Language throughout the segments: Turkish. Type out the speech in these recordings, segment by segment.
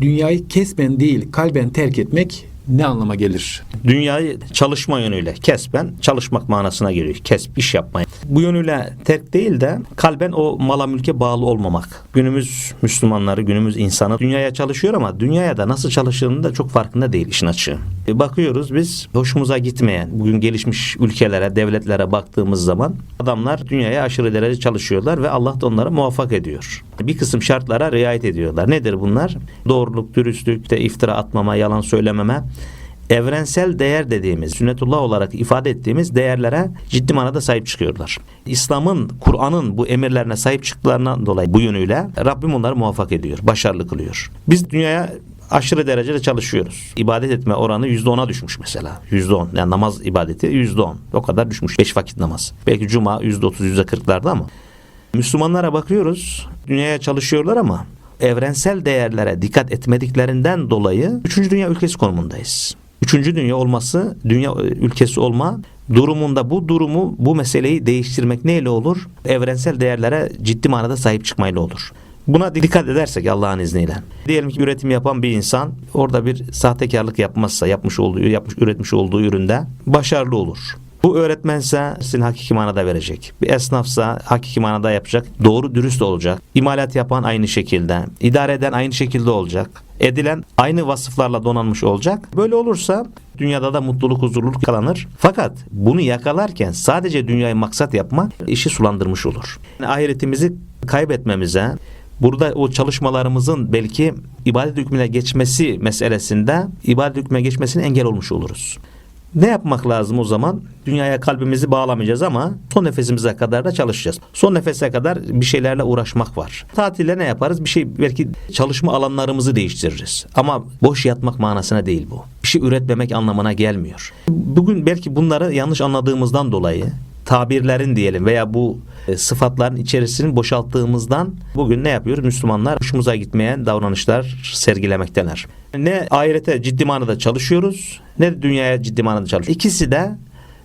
dünyayı kesben değil kalben terk etmek ne anlama gelir? Dünyayı çalışma yönüyle kesben çalışmak manasına geliyor. Kesp iş yapmayı. Bu yönüyle terk değil de kalben o mala mülke bağlı olmamak. Günümüz Müslümanları, günümüz insanı dünyaya çalışıyor ama dünyaya da nasıl çalıştığını da çok farkında değil işin açığı. E, Bakıyoruz biz hoşumuza gitmeyen bugün gelişmiş ülkelere, devletlere baktığımız zaman adamlar dünyaya aşırı derece çalışıyorlar ve Allah da onları muvaffak ediyor. Bir kısım şartlara riayet ediyorlar. Nedir bunlar? Doğruluk, dürüstlük, de iftira atmama, yalan söylememe, evrensel değer dediğimiz, sünnetullah olarak ifade ettiğimiz değerlere ciddi manada sahip çıkıyorlar. İslam'ın, Kur'an'ın bu emirlerine sahip çıktıklarından dolayı bu yönüyle Rabbim onları muvaffak ediyor, başarılı kılıyor. Biz dünyaya aşırı derecede çalışıyoruz. İbadet etme oranı yüzde ona düşmüş mesela. Yüzde on. Yani namaz ibadeti yüzde on. O kadar düşmüş. Beş vakit namaz. Belki cuma yüzde otuz, yüzde kırklarda ama. Müslümanlara bakıyoruz. Dünyaya çalışıyorlar ama evrensel değerlere dikkat etmediklerinden dolayı 3. dünya ülkesi konumundayız. Üçüncü dünya olması, dünya e, ülkesi olma durumunda bu durumu, bu meseleyi değiştirmek neyle olur? Evrensel değerlere ciddi manada sahip çıkmayla olur. Buna dikkat edersek Allah'ın izniyle. Diyelim ki üretim yapan bir insan orada bir sahtekarlık yapmazsa yapmış olduğu, yapmış, üretmiş olduğu üründe başarılı olur. Bu öğretmense sizin hakiki manada verecek. Bir esnafsa hakiki manada yapacak. Doğru dürüst olacak. İmalat yapan aynı şekilde. idare eden aynı şekilde olacak. Edilen aynı vasıflarla donanmış olacak. Böyle olursa dünyada da mutluluk, huzurluluk yakalanır. Fakat bunu yakalarken sadece dünyayı maksat yapmak işi sulandırmış olur. Yani ahiretimizi kaybetmemize, Burada o çalışmalarımızın belki ibadet hükmüne geçmesi meselesinde ibadet hükmüne geçmesine engel olmuş oluruz. Ne yapmak lazım o zaman? Dünyaya kalbimizi bağlamayacağız ama son nefesimize kadar da çalışacağız. Son nefese kadar bir şeylerle uğraşmak var. Tatilde ne yaparız? Bir şey belki çalışma alanlarımızı değiştiririz. Ama boş yatmak manasına değil bu. Bir şey üretmemek anlamına gelmiyor. Bugün belki bunları yanlış anladığımızdan dolayı tabirlerin diyelim veya bu e, sıfatların içerisini boşalttığımızdan bugün ne yapıyoruz? Müslümanlar hoşumuza gitmeyen davranışlar sergilemekteler. Ne ahirete ciddi manada çalışıyoruz ne de dünyaya ciddi manada çalışıyoruz. İkisi de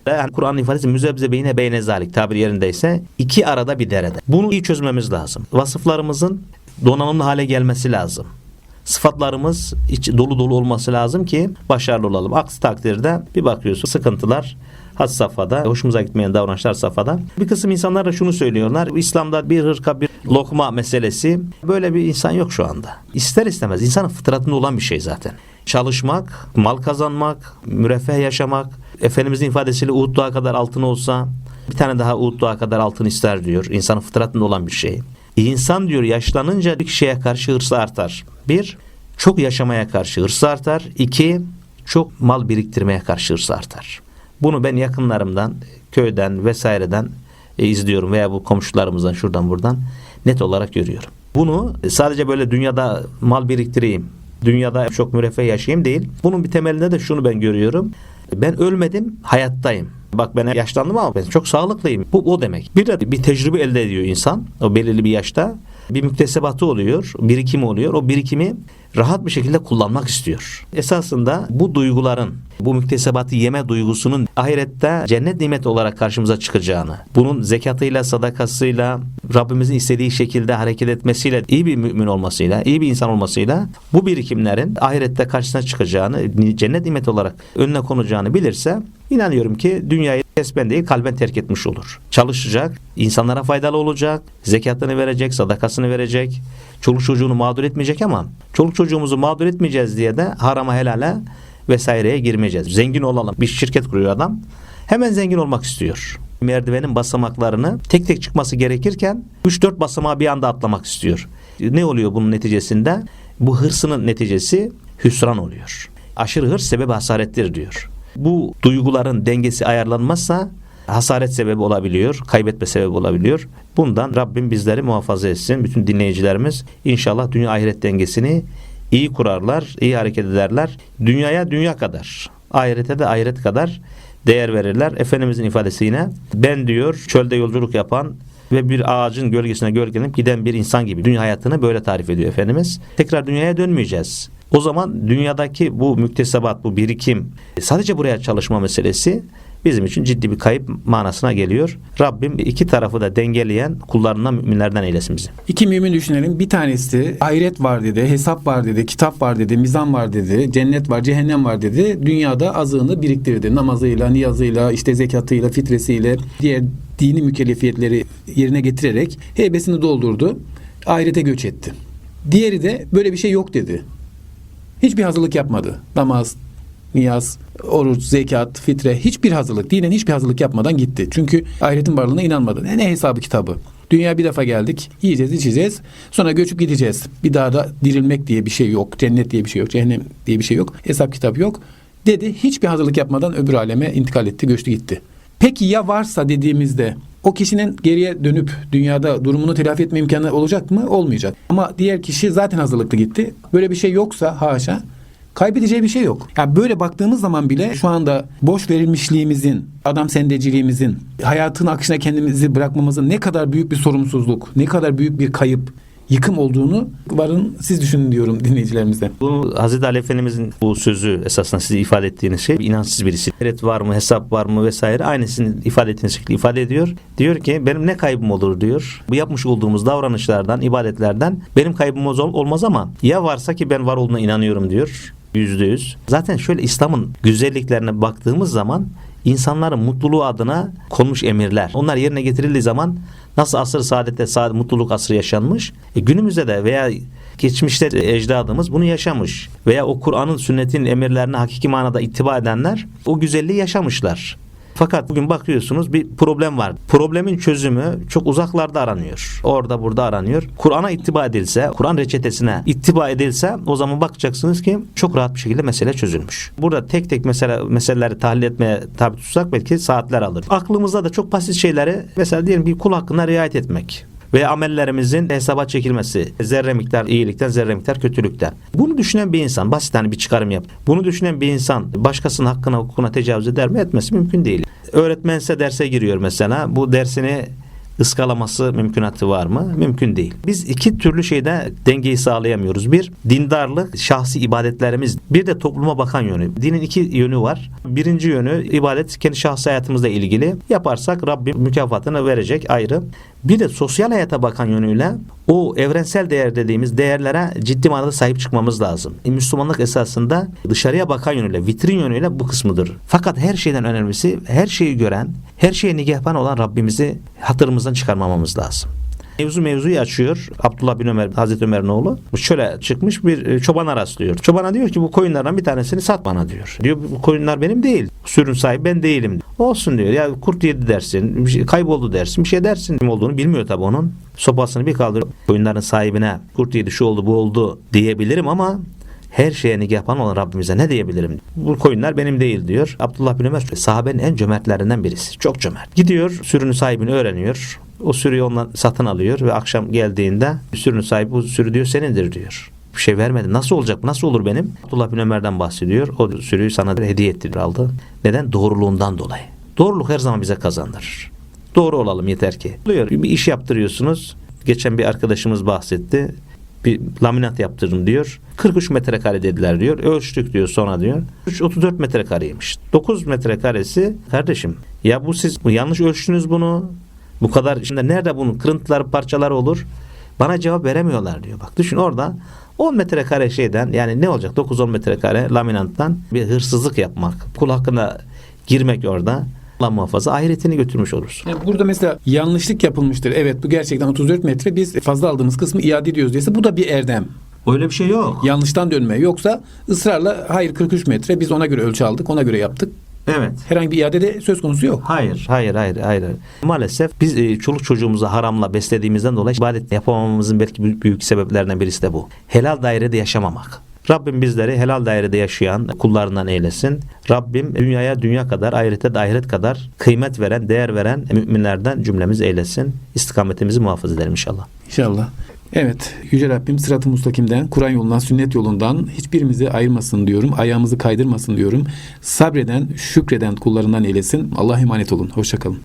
yani Kur'an ifadesi müzebze beyne beyne zalik tabir yerindeyse iki arada bir derede. Bunu iyi çözmemiz lazım. Vasıflarımızın donanımlı hale gelmesi lazım. Sıfatlarımız iç, dolu dolu olması lazım ki başarılı olalım. Aksi takdirde bir bakıyorsun sıkıntılar had safhada, hoşumuza gitmeyen davranışlar safhada. Bir kısım insanlar da şunu söylüyorlar. İslam'da bir hırka bir lokma meselesi. Böyle bir insan yok şu anda. İster istemez insanın fıtratında olan bir şey zaten. Çalışmak, mal kazanmak, müreffeh yaşamak, Efendimizin ifadesiyle Uhud Dağı kadar altın olsa bir tane daha Uhud Dağı kadar altın ister diyor. İnsanın fıtratında olan bir şey. İnsan diyor yaşlanınca bir şeye karşı hırsı artar. Bir, çok yaşamaya karşı hırsı artar. İki, çok mal biriktirmeye karşı hırsı artar. Bunu ben yakınlarımdan, köyden vesaireden e, izliyorum veya bu komşularımızdan şuradan buradan net olarak görüyorum. Bunu sadece böyle dünyada mal biriktireyim, dünyada çok müreffeh yaşayayım değil. Bunun bir temelinde de şunu ben görüyorum. Ben ölmedim, hayattayım. Bak ben yaşlandım ama ben çok sağlıklıyım. Bu o demek. Bir de bir tecrübe elde ediyor insan o belirli bir yaşta. Bir müktesebatı oluyor, birikimi oluyor. O birikimi rahat bir şekilde kullanmak istiyor. Esasında bu duyguların, bu müktesebatı yeme duygusunun ahirette cennet nimet olarak karşımıza çıkacağını, bunun zekatıyla, sadakasıyla, Rabbimizin istediği şekilde hareket etmesiyle, iyi bir mümin olmasıyla, iyi bir insan olmasıyla bu birikimlerin ahirette karşısına çıkacağını, cennet nimet olarak önüne konacağını bilirse inanıyorum ki dünyayı kesben değil kalben terk etmiş olur. Çalışacak, insanlara faydalı olacak, zekatını verecek, sadakasını verecek, çoluk çocuğunu mağdur etmeyecek ama çoluk çocuğumuzu mağdur etmeyeceğiz diye de harama helale vesaireye girmeyeceğiz. Zengin olalım. Bir şirket kuruyor adam. Hemen zengin olmak istiyor. Merdivenin basamaklarını tek tek çıkması gerekirken 3-4 basamağı bir anda atlamak istiyor. Ne oluyor bunun neticesinde? Bu hırsının neticesi hüsran oluyor. Aşırı hırs sebebi hasarettir diyor. Bu duyguların dengesi ayarlanmazsa hasaret sebebi olabiliyor, kaybetme sebebi olabiliyor. Bundan Rabbim bizleri muhafaza etsin. Bütün dinleyicilerimiz inşallah dünya ahiret dengesini iyi kurarlar, iyi hareket ederler. Dünyaya dünya kadar, ahirete de ahiret kadar değer verirler. Efendimizin ifadesi yine ben diyor çölde yolculuk yapan ve bir ağacın gölgesine gölgelenip giden bir insan gibi dünya hayatını böyle tarif ediyor Efendimiz. Tekrar dünyaya dönmeyeceğiz. O zaman dünyadaki bu müktesebat, bu birikim sadece buraya çalışma meselesi bizim için ciddi bir kayıp manasına geliyor. Rabbim iki tarafı da dengeleyen kullarından müminlerden eylesin bizi. İki mümin düşünelim. Bir tanesi ahiret var dedi, hesap var dedi, kitap var dedi, mizan var dedi, cennet var, cehennem var dedi. Dünyada azığını biriktirdi. Namazıyla, niyazıyla, işte zekatıyla, fitresiyle, diğer dini mükellefiyetleri yerine getirerek heybesini doldurdu. Ahirete göç etti. Diğeri de böyle bir şey yok dedi. Hiçbir hazırlık yapmadı. Namaz, niyaz, oruç, zekat, fitre hiçbir hazırlık, dinen hiçbir hazırlık yapmadan gitti. Çünkü ahiretin varlığına inanmadı. Ne, ne hesabı kitabı? Dünya bir defa geldik, yiyeceğiz, içeceğiz. Sonra göçüp gideceğiz. Bir daha da dirilmek diye bir şey yok. Cennet diye bir şey yok. Cehennem diye bir şey yok. Hesap kitap yok. Dedi hiçbir hazırlık yapmadan öbür aleme intikal etti, göçtü gitti. Peki ya varsa dediğimizde o kişinin geriye dönüp dünyada durumunu telafi etme imkanı olacak mı? Olmayacak. Ama diğer kişi zaten hazırlıklı gitti. Böyle bir şey yoksa haşa kaybedeceği bir şey yok. Yani böyle baktığımız zaman bile şu anda boş verilmişliğimizin, adam sendeciliğimizin, hayatın akışına kendimizi bırakmamızın ne kadar büyük bir sorumsuzluk, ne kadar büyük bir kayıp, yıkım olduğunu varın siz düşünün diyorum dinleyicilerimize. Bu Hazreti Ali Efendimizin bu sözü esasında size ifade ettiğiniz şey inançsız birisi. Evet var mı, hesap var mı vesaire aynısını ifade ettiğiniz şekilde ifade ediyor. Diyor ki benim ne kaybım olur diyor. Bu yapmış olduğumuz davranışlardan, ibadetlerden benim kaybım ol- olmaz ama ya varsa ki ben var olduğuna inanıyorum diyor. Yüzde yüz. Zaten şöyle İslam'ın güzelliklerine baktığımız zaman insanların mutluluğu adına konmuş emirler. Onlar yerine getirildiği zaman nasıl asır saadette saadet, mutluluk asrı yaşanmış. E günümüzde de veya geçmişte de ecdadımız bunu yaşamış. Veya o Kur'an'ın sünnetin emirlerine hakiki manada ittiba edenler o güzelliği yaşamışlar. Fakat bugün bakıyorsunuz bir problem var. Problemin çözümü çok uzaklarda aranıyor. Orada burada aranıyor. Kur'an'a ittiba edilse, Kur'an reçetesine ittiba edilse o zaman bakacaksınız ki çok rahat bir şekilde mesele çözülmüş. Burada tek tek mesele meseleleri tahlil etmeye tabi tutsak belki saatler alır. Aklımızda da çok basit şeyleri mesela diyelim bir kul hakkına riayet etmek ve amellerimizin hesaba çekilmesi. Zerre miktar iyilikten, zerre miktar kötülükten. Bunu düşünen bir insan, basit hani bir çıkarım yap. Bunu düşünen bir insan başkasının hakkına, hukukuna tecavüz eder mi? Etmesi mümkün değil. Öğretmense derse giriyor mesela. Bu dersini ıskalaması mümkünatı var mı? Mümkün değil. Biz iki türlü şeyde dengeyi sağlayamıyoruz. Bir, dindarlık, şahsi ibadetlerimiz. Bir de topluma bakan yönü. Dinin iki yönü var. Birinci yönü ibadet kendi şahsi hayatımızla ilgili. Yaparsak Rabbim mükafatını verecek ayrı. Bir de sosyal hayata bakan yönüyle o evrensel değer dediğimiz değerlere ciddi manada sahip çıkmamız lazım. E, Müslümanlık esasında dışarıya bakan yönüyle, vitrin yönüyle bu kısmıdır. Fakat her şeyden önemlisi her şeyi gören, her şeye nigahban olan Rabbimizi hatırımızdan çıkarmamamız lazım. Mevzu mevzuyu açıyor. Abdullah bin Ömer, Hazreti Ömer'in oğlu. Şöyle çıkmış bir e, çobana rastlıyor. Çobana diyor ki bu koyunlardan bir tanesini sat bana diyor. Diyor bu koyunlar benim değil. Sürün sahibi ben değilim. Olsun diyor. Ya kurt yedi dersin. Şey, kayboldu dersin. Bir şey dersin. Kim olduğunu bilmiyor tabii onun. Sopasını bir kaldırıyor. Koyunların sahibine kurt yedi şu oldu bu oldu diyebilirim ama her şeye nigahban olan Rabbimize ne diyebilirim? Bu koyunlar benim değil diyor. Abdullah bin Ömer sahabenin en cömertlerinden birisi. Çok cömert. Gidiyor sürünün sahibini öğreniyor. O sürüyü ondan satın alıyor ve akşam geldiğinde sürünün sahibi bu sürü diyor senindir diyor. Bir şey vermedi. Nasıl olacak? Nasıl olur benim? Abdullah bin Ömer'den bahsediyor. O sürüyü sana hediye etti aldı. Neden? Doğruluğundan dolayı. Doğruluk her zaman bize kazandırır. Doğru olalım yeter ki. Oluyor. Bir iş yaptırıyorsunuz. Geçen bir arkadaşımız bahsetti bir laminat yaptırdım diyor. 43 metrekare dediler diyor. Ölçtük diyor sonra diyor. 34 metrekareymiş. 9 metrekaresi kardeşim ya bu siz yanlış ölçtünüz bunu. Bu kadar içinde nerede bunun kırıntıları parçaları olur? Bana cevap veremiyorlar diyor. Bak düşün orada 10 metrekare şeyden yani ne olacak 9-10 metrekare laminattan bir hırsızlık yapmak. Kul hakkına girmek orada. Allah muhafaza ahiretini götürmüş olursun. Yani burada mesela yanlışlık yapılmıştır. Evet bu gerçekten 34 metre biz fazla aldığımız kısmı iade ediyoruz diyese bu da bir erdem. Öyle bir şey yok. Yanlıştan dönme. Yoksa ısrarla hayır 43 metre biz ona göre ölçü aldık ona göre yaptık. Evet. Herhangi bir iade de söz konusu yok. Hayır, hayır, hayır, hayır. Maalesef biz e, çoluk çocuğumuzu haramla beslediğimizden dolayı ibadet yapamamamızın belki büyük, büyük sebeplerinden birisi de bu. Helal dairede yaşamamak. Rabbim bizleri helal dairede yaşayan kullarından eylesin. Rabbim dünyaya dünya kadar, ahirete de ahiret kadar kıymet veren, değer veren müminlerden cümlemiz eylesin. İstikametimizi muhafaza edelim inşallah. İnşallah. Evet, Yüce Rabbim sırat-ı mustakimden, Kur'an yolundan, sünnet yolundan hiçbirimizi ayırmasın diyorum. Ayağımızı kaydırmasın diyorum. Sabreden, şükreden kullarından eylesin. Allah'a emanet olun. Hoşçakalın.